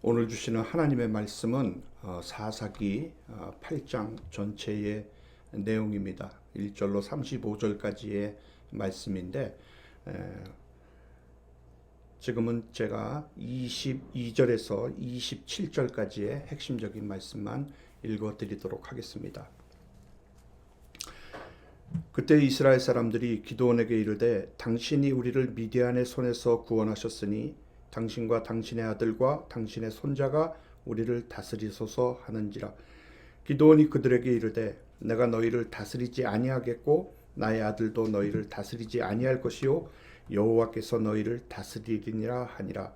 오늘 주시는 하나님의 말씀은 어, 사사기 어, 8장 전체의 내용입니다. 1절로 35절까지의 말씀인데 에, 지금은 제가 22절에서 27절까지의 핵심적인 말씀만 읽어 드리도록 하겠습니다. 그때 이스라엘 사람들이 기도원에게 이르되 당신이 우리를 미디안의 손에서 구원하셨으니 당신과 당신의 아들과 당신의 손자가 우리를 다스리소서 하는지라 기도원이 그들에게 이르되 내가 너희를 다스리지 아니하겠고 나의 아들도 너희를 다스리지 아니할 것이요 여호와께서 너희를 다스리리니라 하니라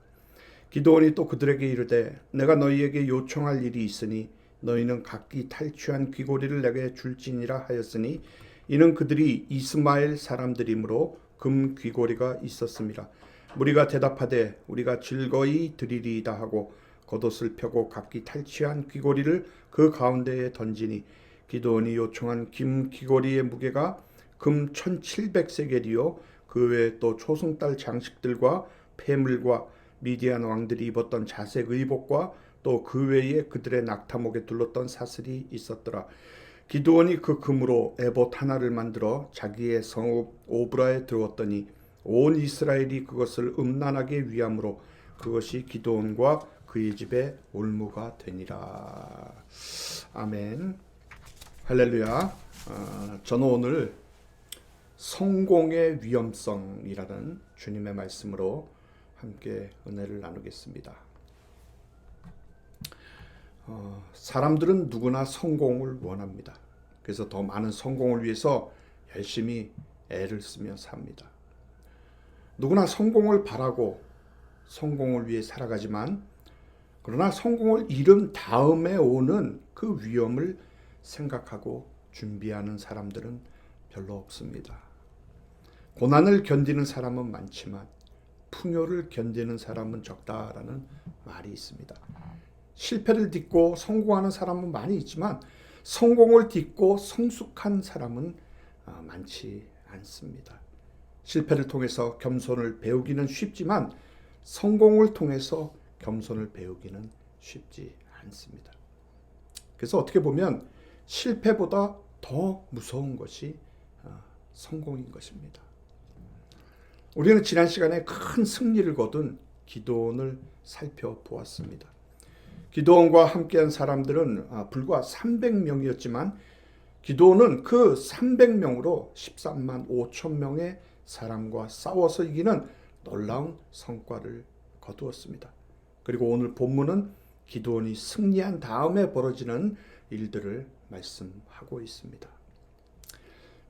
기도원이 또 그들에게 이르되 내가 너희에게 요청할 일이 있으니 너희는 각기 탈취한 귀고리를 내게 줄지니라 하였으니 이는 그들이 이스마엘 사람들이므로 금 귀고리가 있었습니다. 무리가 대답하되 우리가 즐거이 드리리이다 하고 겉옷을 펴고 각기 탈취한 귀고리를 그 가운데에 던지니 기도원이 요청한 김 귀고리의 무게가 금 1700세겔이요 그 외에 또 초승달 장식들과 폐물과 미디안 왕들이 입었던 자색 의복과 또 그 외에 그들의 낙타목에 둘렀던 사슬이 있었더라. 기도원이 그 금으로 에봇 하나를 만들어 자기의 성읍 오브라에 들었더니 온 이스라엘이 그것을 음란하게 위함으로 그것이 기도원과 그의 집에 올무가 되니라. 아멘. 할렐루야. 어, 저는 오늘 성공의 위험성이라는 주님의 말씀으로 함께 은혜를 나누겠습니다. 어, 사람들은 누구나 성공을 원합니다. 그래서 더 많은 성공을 위해서 열심히 애를 쓰며 삽니다. 누구나 성공을 바라고 성공을 위해 살아가지만 그러나 성공을 이룬 다음에 오는 그 위험을 생각하고 준비하는 사람들은 별로 없습니다. 고난을 견디는 사람은 많지만 풍요를 견디는 사람은 적다라는 말이 있습니다. 실패를 딛고 성공하는 사람은 많이 있지만 성공을 딛고 성숙한 사람은 아, 많지 않습니다. 실패를 통해서 겸손을 배우기는 쉽지만 성공을 통해서 겸손을 배우기는 쉽지 않습니다. 그래서 어떻게 보면 실패보다 더 무서운 것이 아, 성공인 것입니다. 우리는 지난 시간에 큰 승리를 거둔 기도원을 살펴보았습니다. 기도원과 함께한 사람들은 아, 불과 300명이었지만 기도원은 그 300명으로 13만 5천 명의 사람과 싸워서 이기는 놀라운 성과를 거두었습니다. 그리고 오늘 본문은 기도원이 승리한 다음에 벌어지는 일들을 말씀하고 있습니다.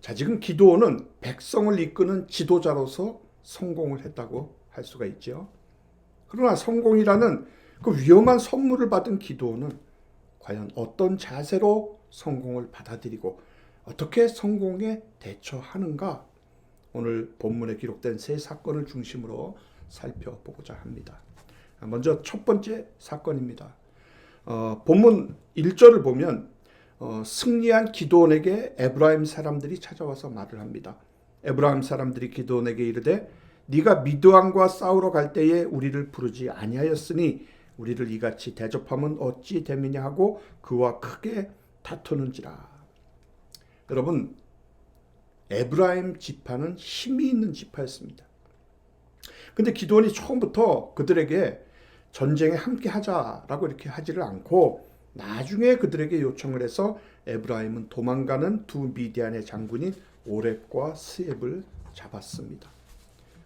자, 지금 기도원은 백성을 이끄는 지도자로서 성공을 했다고 할 수가 있죠. 그러나 성공이라는 그 위험한 선물을 받은 기도원은 과연 어떤 자세로 성공을 받아들이고 어떻게 성공에 대처하는가 오늘 본문에 기록된 세 사건을 중심으로 살펴보고자 합니다. 먼저 첫 번째 사건입니다. 어, 본문 1절을 보면 어, 승리한 기도원에게 에브라임 사람들이 찾아와서 말을 합니다. 에브라임 사람들이 기도원에게 이르되 네가 미드왕과 싸우러 갈 때에 우리를 부르지 아니하였으니 우리를 이같이 대접하면 어찌 됨이냐 하고 그와 크게 다투는지라. 여러분 에브라임 지파는 힘이 있는 지파였습니다. 근데 기도원이 처음부터 그들에게 전쟁에 함께 하자라고 이렇게 하지를 않고 나중에 그들에게 요청을 해서 에브라임은 도망가는 두 미디안의 장군인 오렙과 스앱을 잡았습니다.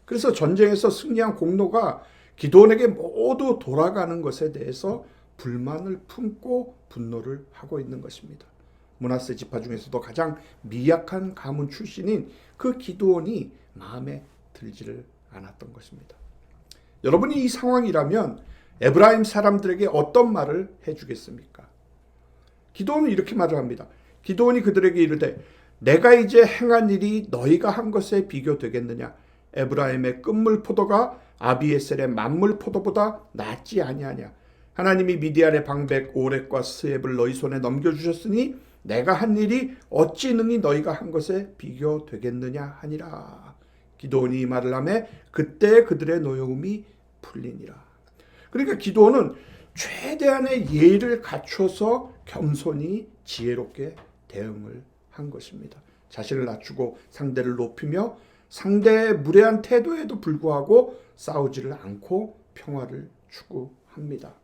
그래서 전쟁에서 승리한 공로가 기도원에게 모두 돌아가는 것에 대해서 불만을 품고 분노를 하고 있는 것입니다. 문하세 지파 중에서도 가장 미약한 가문 출신인 그 기도원이 마음에 들지를 않았던 것입니다. 여러분이 이 상황이라면 에브라임 사람들에게 어떤 말을 해주겠습니까? 기도원은 이렇게 말을 합니다. 기도원이 그들에게 이르되 내가 이제 행한 일이 너희가 한 것에 비교되겠느냐? 에브라임의 끝물 포도가 아비에셀의 만물 포도보다 낫지 아니하냐? 하나님이 미디안의 방백 오렉과 스앱을 너희 손에 넘겨주셨으니 내가 한 일이 어찌 능히 너희가 한 것에 비교되겠느냐 하니라. 기도원이 이 말을 하매 그때 그들의 노여움이 풀리니라. 그러니까 기도원은 최대한의 예의를 갖춰서 겸손히 지혜롭게 대응을 한 것입니다. 자신을 낮추고 상대를 높이며 상대의 무례한 태도에도 불구하고 싸우지를 않고 평화를 추구합니다.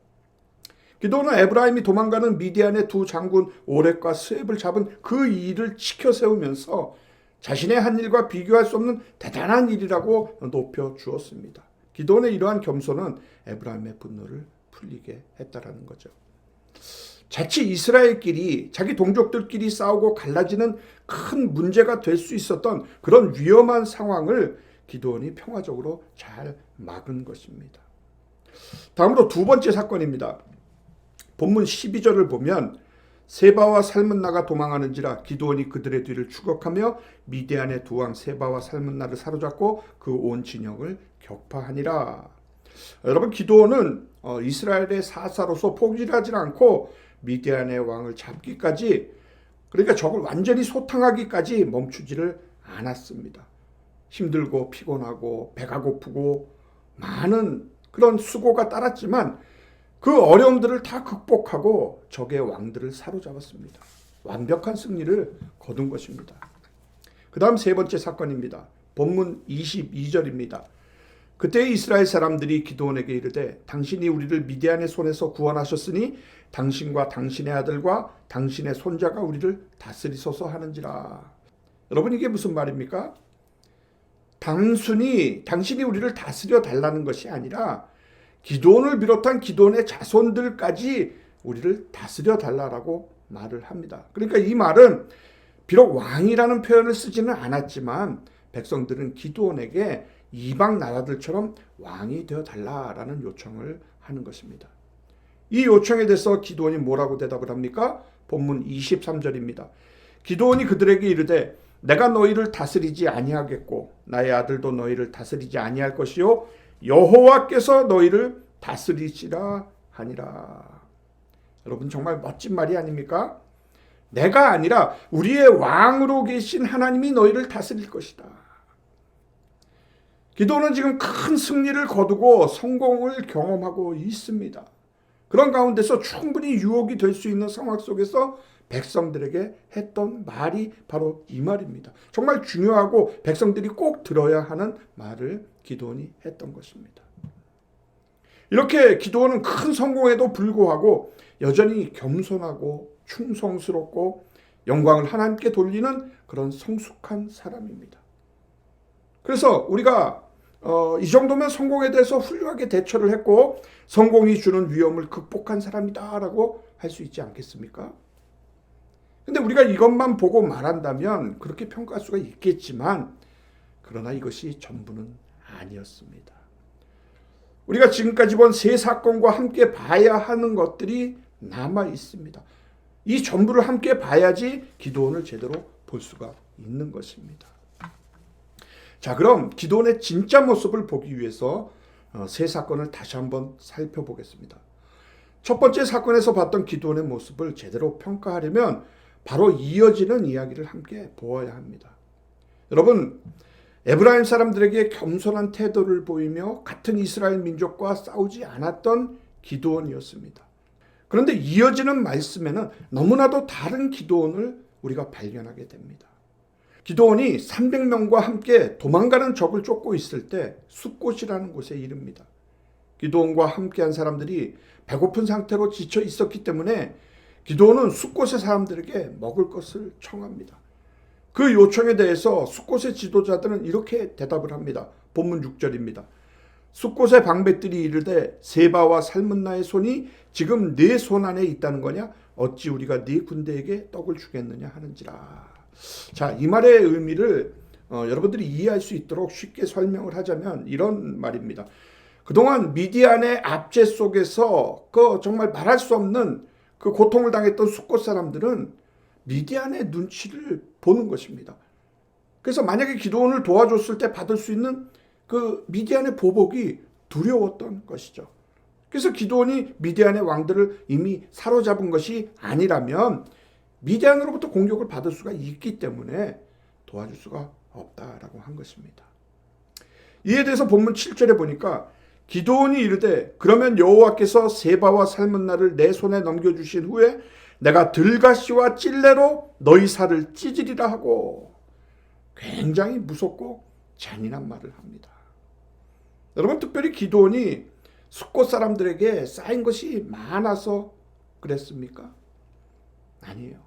기도는 에브라임이 도망가는 미디안의 두 장군 오렉과 스웹을 잡은 그 일을 지켜 세우면서 자신의 한 일과 비교할 수 없는 대단한 일이라고 높여 주었습니다. 기도원의 이러한 겸손은 에브라임의 분노를 풀리게 했다라는 거죠. 자칫 이스라엘끼리 자기 동족들끼리 싸우고 갈라지는 큰 문제가 될 수 있었던 그런 위험한 상황을 기도원이 평화적으로 잘 막은 것입니다. 다음으로 두 번째 사건입니다. 본문 12절을 보면 세바와 살문나가 도망하는지라 기도원이 그들의 뒤를 추격하며 미디안의 두 왕 세바와 살문나를 사로잡고 그 온 진영을 격파하니라. 여러분 기도원은 어, 이스라엘의 사사로서 포기하지 않고 미디안의 왕을 잡기까지 그러니까 적을 완전히 소탕하기까지 멈추지를 않았습니다. 힘들고 피곤하고 배가 고프고 많은 그런 수고가 따랐지만 그 어려움들을 다 극복하고 적의 왕들을 사로잡았습니다. 완벽한 승리를 거둔 것입니다. 그 다음 세 번째 사건입니다. 본문 22절입니다. 그때 이스라엘 사람들이 기도원에게 이르되 당신이 우리를 미디안의 손에서 구원하셨으니 당신과 당신의 아들과 당신의 손자가 우리를 다스리소서 하는지라. 여러분 이게 무슨 말입니까? 단순히 당신이 우리를 다스려 달라는 것이 아니라 기도원을 비롯한 기도원의 자손들까지 우리를 다스려 달라라고 말을 합니다. 그러니까 이 말은 비록 왕이라는 표현을 쓰지는 않았지만 백성들은 기도원에게 이방 나라들처럼 왕이 되어 달라라는 요청을 하는 것입니다. 이 요청에 대해서 기도원이 뭐라고 대답을 합니까? 본문 23절입니다. 기도원이 그들에게 이르되 내가 너희를 다스리지 아니하겠고 나의 아들도 너희를 다스리지 아니할 것이요 여호와께서 너희를 다스리시라 하니라. 여러분 정말 멋진 말이 아닙니까? 내가 아니라 우리의 왕으로 계신 하나님이 너희를 다스릴 것이다. 기도는 지금 큰 승리를 거두고 성공을 경험하고 있습니다. 그런 가운데서 충분히 유혹이 될 수 있는 상황 속에서 백성들에게 했던 말이 바로 이 말입니다. 정말 중요하고 백성들이 꼭 들어야 하는 말을 기도원이 했던 것입니다. 이렇게 기도원은 큰 성공에도 불구하고 여전히 겸손하고 충성스럽고 영광을 하나님께 돌리는 그런 성숙한 사람입니다. 그래서 우리가 어, 이 정도면 성공에 대해서 훌륭하게 대처를 했고 성공이 주는 위험을 극복한 사람이다라고 할 수 있지 않겠습니까? 근데 우리가 이것만 보고 말한다면 그렇게 평가할 수가 있겠지만 그러나 이것이 전부는 아니었습니다. 우리가 지금까지 본 세 사건과 함께 봐야 하는 것들이 남아 있습니다. 이 전부를 함께 봐야지 기도원을 제대로 볼 수가 있는 것입니다. 자, 그럼 기도원의 진짜 모습을 보기 위해서 어, 세 사건을 다시 한번 살펴보겠습니다. 첫 번째 사건에서 봤던 기도원의 모습을 제대로 평가하려면 바로 이어지는 이야기를 함께 보아야 합니다. 여러분, 에브라임 사람들에게 겸손한 태도를 보이며 같은 이스라엘 민족과 싸우지 않았던 기도원이었습니다. 그런데 이어지는 말씀에는 너무나도 다른 기도원을 우리가 발견하게 됩니다. 기도원이 300명과 함께 도망가는 적을 쫓고 있을 때 숲곳이라는 곳에 이릅니다. 기도원과 함께한 사람들이 배고픈 상태로 지쳐 있었기 때문에 기도원은 숲곳의 사람들에게 먹을 것을 청합니다. 그 요청에 대해서 숲곳의 지도자들은 이렇게 대답을 합니다. 본문 6절입니다. 숲곳의 방백들이 이르되 세바와 살문나의 손이 지금 네 손 안에 있다는 거냐? 어찌 우리가 네 군대에게 떡을 주겠느냐 하는지라. 자, 이 말의 의미를 어, 여러분들이 이해할 수 있도록 쉽게 설명을 하자면 이런 말입니다. 그동안 미디안의 압제 속에서 그 정말 말할 수 없는 그 고통을 당했던 숲곳 사람들은 미디안의 눈치를 보는 것입니다. 그래서 만약에 기도원을 도와줬을 때 받을 수 있는 그 미디안의 보복이 두려웠던 것이죠. 그래서 기도원이 미디안의 왕들을 이미 사로잡은 것이 아니라면 미디안으로부터 공격을 받을 수가 있기 때문에 도와줄 수가 없다라고 한 것입니다. 이에 대해서 본문 7절에 보니까 기도원이 이르되 그러면 여호와께서 세바와 살문나를 내 손에 넘겨주신 후에 내가 들가시와 찔레로 너희 살을 찢으리라 하고 굉장히 무섭고 잔인한 말을 합니다. 여러분 특별히 기도원이 숫곳 사람들에게 쌓인 것이 많아서 그랬습니까? 아니에요.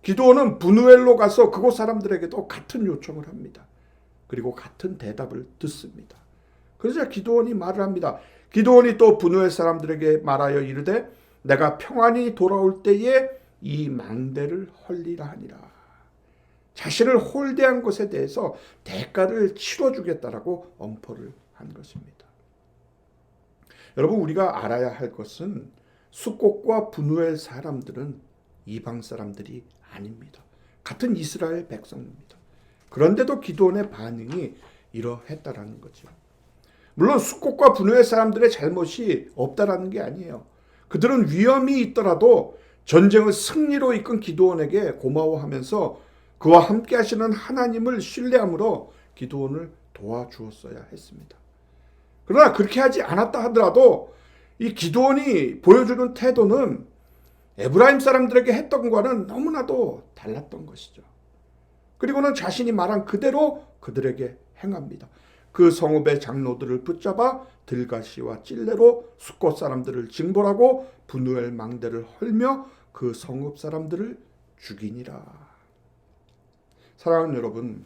기도원은 분우엘로 가서 그곳 사람들에게도 같은 요청을 합니다. 그리고 같은 대답을 듣습니다. 그러자 기도원이 말을 합니다. 기도원이 또 분우엘 사람들에게 말하여 이르되 내가 평안히 돌아올 때에 이 망대를 헐리라 하니라. 자신을 홀대한 것에 대해서 대가를 치러주겠다라고 엄포를 한 것입니다. 여러분 우리가 알아야 할 것은 수꽃과 분우엘 사람들은 이방 사람들이 아닙니다. 같은 이스라엘 백성입니다. 그런데도 기도원의 반응이 이러했다라는 거죠. 물론 수꽃과 분우엘 사람들의 잘못이 없다라는 게 아니에요. 그들은 위험이 있더라도 전쟁을 승리로 이끈 기도원에게 고마워하면서 그와 함께 하시는 하나님을 신뢰함으로 기도원을 도와주었어야 했습니다. 그러나 그렇게 하지 않았다 하더라도 이 기도원이 보여주는 태도는 에브라임 사람들에게 했던 것과는 너무나도 달랐던 것이죠. 그리고는 자신이 말한 그대로 그들에게 행합니다. 그 성읍의 장로들을 붙잡아 들가시와 찔레로 수꽃 사람들을 징벌하고 분우엘 망대를 헐며 그 성읍 사람들을 죽이니라. 사랑하는 여러분,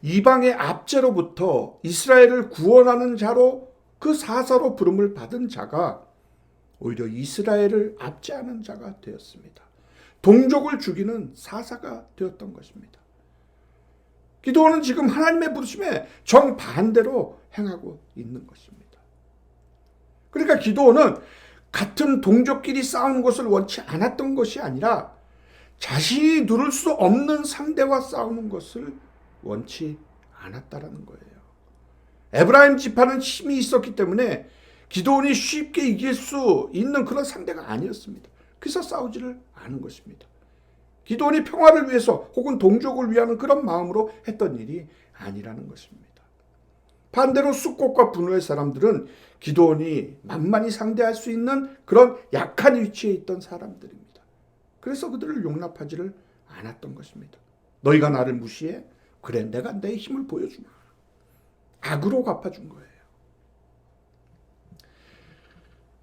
이방의 압제로부터 이스라엘을 구원하는 자로 그 사사로 부름을 받은 자가 오히려 이스라엘을 압제하는 자가 되었습니다. 동족을 죽이는 사사가 되었던 것입니다. 기도원은 지금 하나님의 부르심에 정반대로 행하고 있는 것입니다. 그러니까 기도원은 같은 동족끼리 싸우는 것을 원치 않았던 것이 아니라 자신이 누를 수 없는 상대와 싸우는 것을 원치 않았다라는 거예요. 에브라임 지파는 힘이 있었기 때문에 기도원이 쉽게 이길 수 있는 그런 상대가 아니었습니다. 그래서 싸우지를 않은 것입니다. 기도원이 평화를 위해서 혹은 동족을 위하는 그런 마음으로 했던 일이 아니라는 것입니다. 반대로 숫꽃과 분노의 사람들은 기도원이 만만히 상대할 수 있는 그런 약한 위치에 있던 사람들입니다. 그래서 그들을 용납하지를 않았던 것입니다. 너희가 나를 무시해? 그래, 내가 내 힘을 보여주마. 악으로 갚아준 거예요.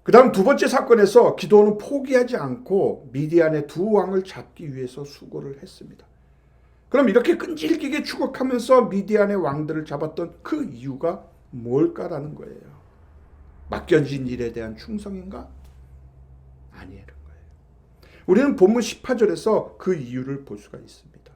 그 다음 두 번째 사건에서 기도는 포기하지 않고 미디안의 두 왕을 잡기 위해서 수고를 했습니다. 그럼 이렇게 끈질기게 추격하면서 미디안의 왕들을 잡았던 그 이유가 뭘까라는 거예요. 맡겨진 일에 대한 충성인가? 거예요. 우리는 본문 18절에서 그 이유를 볼 수가 있습니다.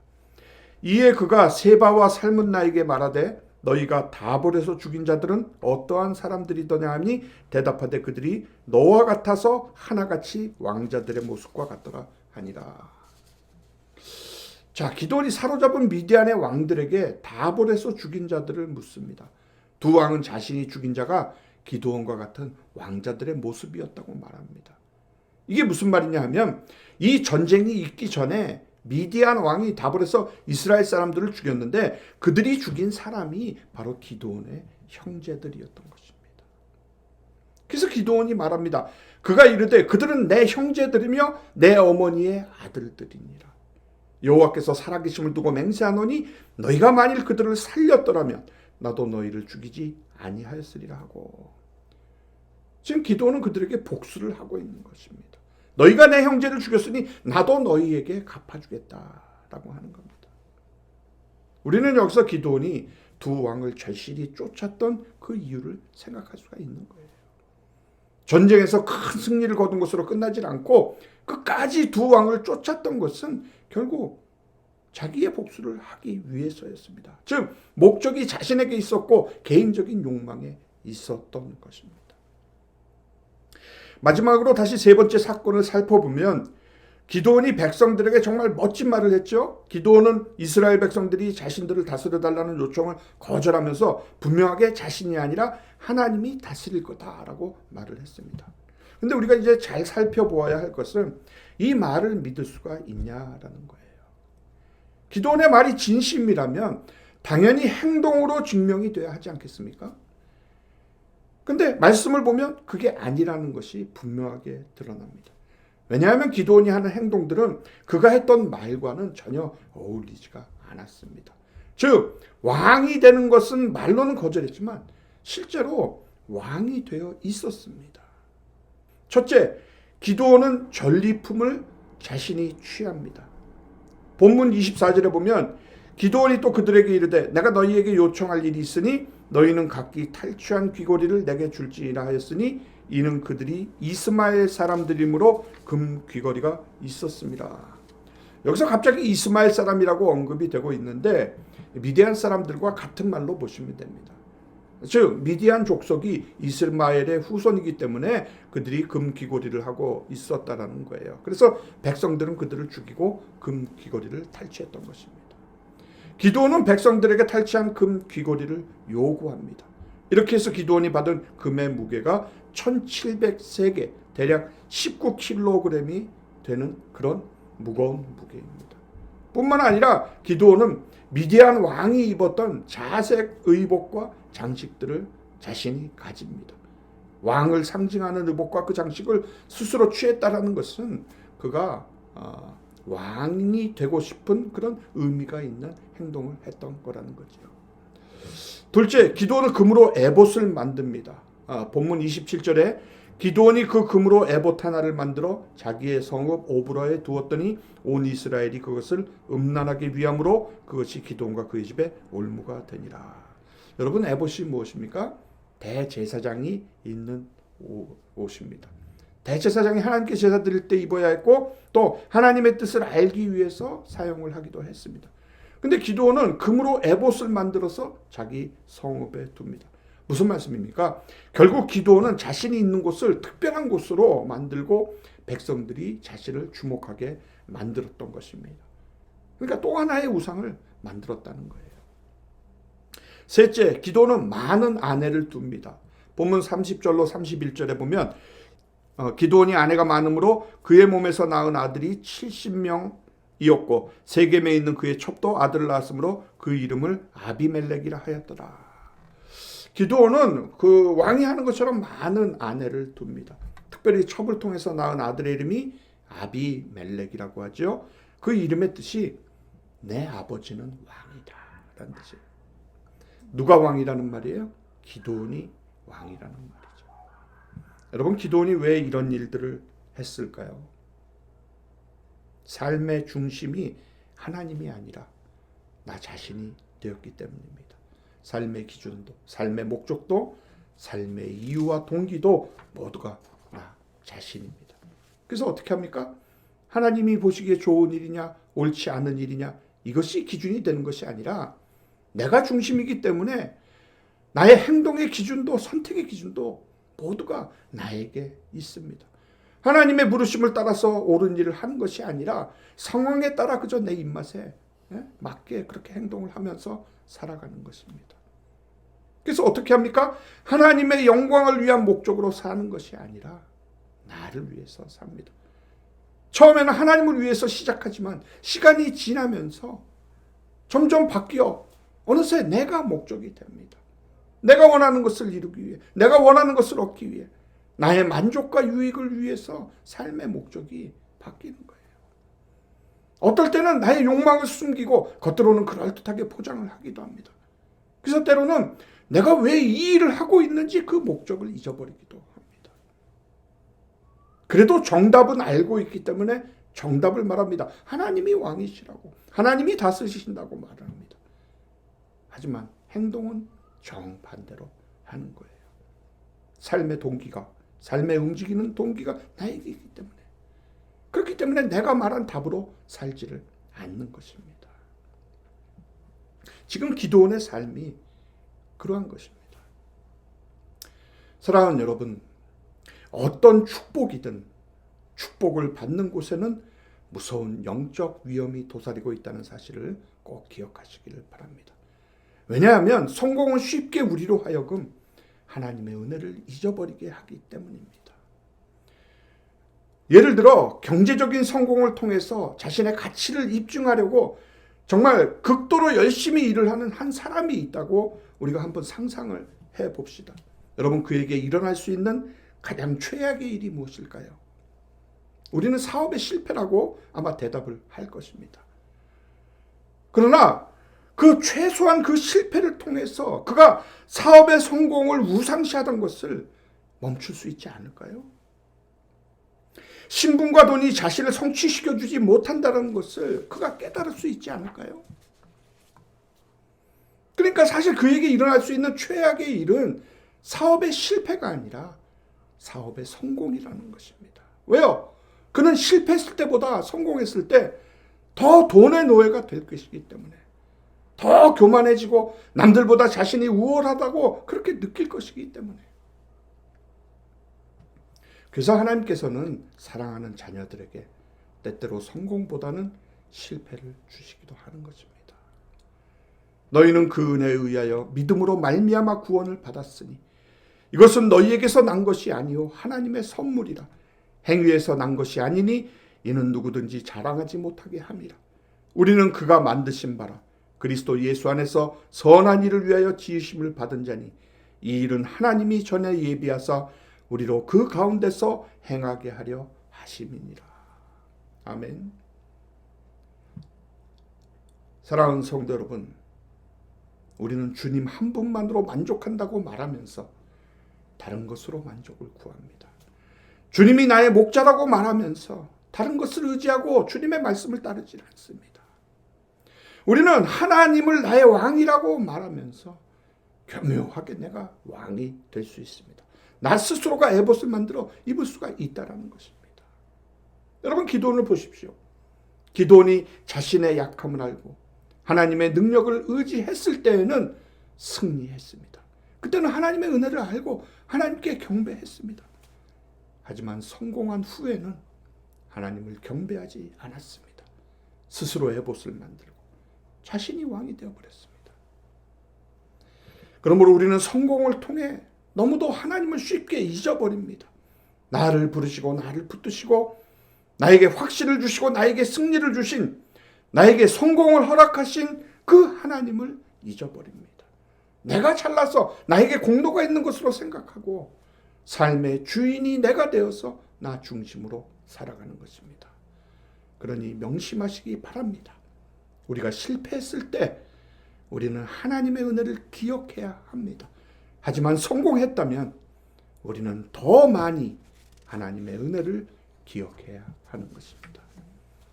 이에 그가 세바와 살문나에게 말하되 너희가 다볼에서 죽인 자들은 어떠한 사람들이더냐 하니 대답하되 그들이 너와 같아서 하나같이 왕자들의 모습과 같더라 하니라. 자, 기도원이 사로잡은 미디안의 왕들에게 다볼에서 죽인 자들을 묻습니다. 두 왕은 자신이 죽인 자가 기도원과 같은 왕자들의 모습이었다고 말합니다. 이게 무슨 말이냐 하면 이 전쟁이 있기 전에 미디안 왕이 다볼에서 이스라엘 사람들을 죽였는데 그들이 죽인 사람이 바로 기도원의 형제들이었던 것입니다. 그래서 기도원이 말합니다. 그가 이르되 그들은 내 형제들이며 내 어머니의 아들들이니라. 여호와께서 살아계심을 두고 맹세하노니 너희가 만일 그들을 살렸더라면 나도 너희를 죽이지 아니하였으리라 하고 지금 기도는 그들에게 복수를 하고 있는 것입니다. 너희가 내 형제를 죽였으니 나도 너희에게 갚아주겠다라고 하는 겁니다. 우리는 여기서 기도원이 두 왕을 절실히 쫓았던 그 이유를 생각할 수가 있는 거예요. 전쟁에서 큰 승리를 거둔 것으로 끝나질 않고 끝까지 두 왕을 쫓았던 것은 결국 자기의 복수를 하기 위해서였습니다. 즉 목적이 자신에게 있었고 개인적인 욕망에 있었던 것입니다. 마지막으로 다시 세 번째 사건을 살펴보면 기도원이 백성들에게 정말 멋진 말을 했죠. 기도원은 이스라엘 백성들이 자신들을 다스려 달라는 요청을 거절하면서 분명하게 자신이 아니라 하나님이 다스릴 거다라고 말을 했습니다. 근데 우리가 이제 잘 살펴보아야 할 것은 이 말을 믿을 수가 있냐라는 거예요. 기도원의 말이 진심이라면 당연히 행동으로 증명이 돼야 하지 않겠습니까? 근데 말씀을 보면 그게 아니라는 것이 분명하게 드러납니다. 왜냐하면 기도원이 하는 행동들은 그가 했던 말과는 전혀 어울리지가 않았습니다. 즉 왕이 되는 것은 말로는 거절했지만 실제로 왕이 되어 있었습니다. 첫째, 기도원은 전리품을 자신이 취합니다. 본문 24절에 보면 기도원이 또 그들에게 이르되 내가 너희에게 요청할 일이 있으니 너희는 각기 탈취한 귀고리를 내게 줄지니라 하였으니 이는 그들이 이스마엘 사람들이므로 금 귀거리가 있었습니다. 여기서 갑자기 이스마엘 사람이라고 언급이 되고 있는데 미디안 사람들과 같은 말로 보시면 됩니다. 즉 미디안 족속이 이스마엘의 후손이기 때문에 그들이 금 귀고리를 하고 있었다라는 거예요. 그래서 백성들은 그들을 죽이고 금 귀고리를 탈취했던 것입니다. 기도원은 백성들에게 탈취한 금 귀고리를 요구합니다. 이렇게 해서 기도원이 받은 금의 무게가 1703개, 대략 19kg이 되는 그런 무거운 무게입니다. 뿐만 아니라 기도원은 미디안 왕이 입었던 자색 의복과 장식들을 자신이 가집니다. 왕을 상징하는 의복과 그 장식을 스스로 취했다라는 것은 그가 어, 왕이 되고 싶은 그런 의미가 있는 행동을 했던 거라는 거죠. 둘째, 기도원은 금으로 에봇을 만듭니다. 아, 본문 27절에 기도원이 그 금으로 에봇 하나를 만들어 자기의 성읍 오브라에 두었더니 온 이스라엘이 그것을 음란하게 위함으로 그것이 기도원과 그의 집에 올무가 되니라. 여러분 에봇이 무엇입니까? 대제사장이 있는 옷입니다. 대제사장이 하나님께 제사 드릴 때 입어야 했고 또 하나님의 뜻을 알기 위해서 사용을 하기도 했습니다. 근데 기도원은 금으로 에봇을 만들어서 자기 성읍에 둡니다. 무슨 말씀입니까? 결국 기도원은 자신이 있는 곳을 특별한 곳으로 만들고 백성들이 자신을 주목하게 만들었던 것입니다. 그러니까 또 하나의 우상을 만들었다는 거예요. 셋째, 기도는 많은 아내를 둡니다. 본문 30절로 31절에 보면 어, 기도원이 아내가 많으므로 그의 몸에서 낳은 아들이 70명이었고 세겜에 있는 그의 첩도 아들을 낳았으므로 그 이름을 아비멜렉이라 하였더라. 기도원은 그 왕이 하는 것처럼 많은 아내를 둡니다. 특별히 첩을 통해서 낳은 아들의 이름이 아비멜렉이라고 하죠. 그 이름의 뜻이 내 아버지는 왕이다 라는 뜻이에요. 누가 왕이라는 말이에요? 기도원이 왕이라는 말이죠. 여러분 기도원이 왜 이런 일들을 했을까요? 삶의 중심이 하나님이 아니라 나 자신이 되었기 때문입니다. 삶의 기준도, 삶의 목적도, 삶의 이유와 동기도 모두가 나 자신입니다. 그래서 어떻게 합니까? 하나님이 보시기에 좋은 일이냐, 옳지 않은 일이냐, 이것이 기준이 되는 것이 아니라 내가 중심이기 때문에 나의 행동의 기준도 선택의 기준도 모두가 나에게 있습니다. 하나님의 부르심을 따라서 옳은 일을 하는 것이 아니라 상황에 따라 그저 내 입맛에 예, 맞게 그렇게 행동을 하면서 살아가는 것입니다. 그래서 어떻게 합니까? 하나님의 영광을 위한 목적으로 사는 것이 아니라 나를 위해서 삽니다. 처음에는 하나님을 위해서 시작하지만 시간이 지나면서 점점 바뀌어 어느새 내가 목적이 됩니다. 내가 원하는 것을 이루기 위해, 내가 원하는 것을 얻기 위해, 나의 만족과 유익을 위해서 삶의 목적이 바뀌는 거예요. 어떨 때는 나의 욕망을 숨기고 겉으로는 그럴듯하게 포장을 하기도 합니다. 그래서 때로는 내가 왜 이 일을 하고 있는지 그 목적을 잊어버리기도 합니다. 그래도 정답은 알고 있기 때문에 정답을 말합니다. 하나님이 왕이시라고. 하나님이 다스리신다고 말합니다. 하지만 행동은 정반대로 하는 거예요. 삶의 동기가, 삶의 움직이는 동기가 나에게 있기 때문에. 그렇기 때문에 내가 말한 답으로 살지를 않는 것입니다. 지금 기도원의 삶이 그러한 것입니다. 사랑하는 여러분, 어떤 축복이든 축복을 받는 곳에는 무서운 영적 위험이 도사리고 있다는 사실을 꼭 기억하시기를 바랍니다. 왜냐하면 성공은 쉽게 우리로 하여금 하나님의 은혜를 잊어버리게 하기 때문입니다. 예를 들어 경제적인 성공을 통해서 자신의 가치를 입증하려고 정말 극도로 열심히 일을 하는 한 사람이 있다고 우리가 한번 상상을 해 봅시다. 여러분 그에게 일어날 수 있는 가장 최악의 일이 무엇일까요? 우리는 사업의 실패라고 아마 대답을 할 것입니다. 그러나 그 최소한 그 실패를 통해서 그가 사업의 성공을 우상시하던 것을 멈출 수 있지 않을까요? 신분과 돈이 자신을 성취시켜 주지 못한다는 것을 그가 깨달을 수 있지 않을까요? 그러니까 사실 그에게 일어날 수 있는 최악의 일은 사업의 실패가 아니라 사업의 성공이라는 것입니다. 왜요? 그는 실패했을 때보다 성공했을 때 더 돈의 노예가 될 것이기 때문에 더 교만해지고 남들보다 자신이 우월하다고 그렇게 느낄 것이기 때문에. 그래서 하나님께서는 사랑하는 자녀들에게 때때로 성공보다는 실패를 주시기도 하는 것입니다. 너희는 그 은혜에 의하여 믿음으로 말미암아 구원을 받았으니 이것은 너희에게서 난 것이 아니요 하나님의 선물이라. 행위에서 난 것이 아니니 이는 누구든지 자랑하지 못하게 함이라. 우리는 그가 만드신 바라 그리스도 예수 안에서 선한 일을 위하여 지으심을 받은 자니 이 일은 하나님이 전에 예비하사 우리로 그 가운데서 행하게 하려 하심이니라 아멘 사랑하는 성도 여러분 우리는 주님 한 분만으로 만족한다고 말하면서 다른 것으로 만족을 구합니다. 주님이 나의 목자라고 말하면서 다른 것을 의지하고 주님의 말씀을 따르지 않습니다. 우리는 하나님을 나의 왕이라고 말하면서 교묘하게 내가 왕이 될 수 있습니다. 나 스스로가 에봇을 만들어 입을 수가 있다라는 것입니다. 여러분 기도원을 보십시오. 기도원이 자신의 약함을 알고 하나님의 능력을 의지했을 때에는 승리했습니다. 그때는 하나님의 은혜를 알고 하나님께 경배했습니다. 하지만 성공한 후에는 하나님을 경배하지 않았습니다. 스스로 에봇을 만들고 자신이 왕이 되어버렸습니다. 그러므로 우리는 성공을 통해 너무도 하나님을 쉽게 잊어버립니다. 나를 부르시고 나를 붙드시고 나에게 확신을 주시고 나에게 승리를 주신 나에게 성공을 허락하신 그 하나님을 잊어버립니다. 내가 잘나서 나에게 공로가 있는 것으로 생각하고 삶의 주인이 내가 되어서 나 중심으로 살아가는 것입니다. 그러니 명심하시기 바랍니다. 우리가 실패했을 때 우리는 하나님의 은혜를 기억해야 합니다. 하지만 성공했다면 우리는 더 많이 하나님의 은혜를 기억해야 하는 것입니다.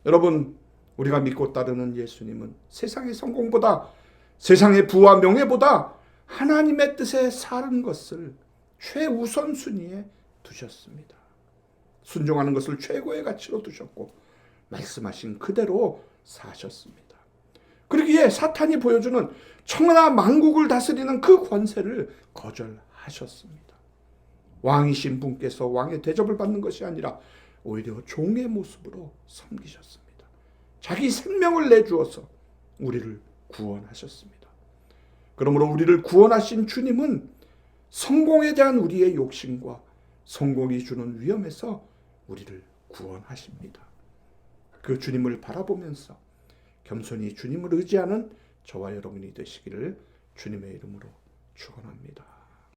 여러분, 우리가 믿고 따르는 예수님은 세상의 성공보다 세상의 부와 명예보다 하나님의 뜻에 사는 것을 최우선 순위에 두셨습니다. 순종하는 것을 최고의 가치로 두셨고 말씀하신 그대로 사셨습니다. 그러기에 사탄이 보여주는 청나 만국을 다스리는 그 권세를 거절하셨습니다. 왕이신 분께서 왕의 대접을 받는 것이 아니라 오히려 종의 모습으로 섬기셨습니다. 자기 생명을 내주어서 우리를 구원하셨습니다. 그러므로 우리를 구원하신 주님은 성공에 대한 우리의 욕심과 성공이 주는 위험에서 우리를 구원하십니다. 그 주님을 바라보면서 겸손히 주님을 의지하는 저와 여러분이 되시기를 주님의 이름으로 축원합니다.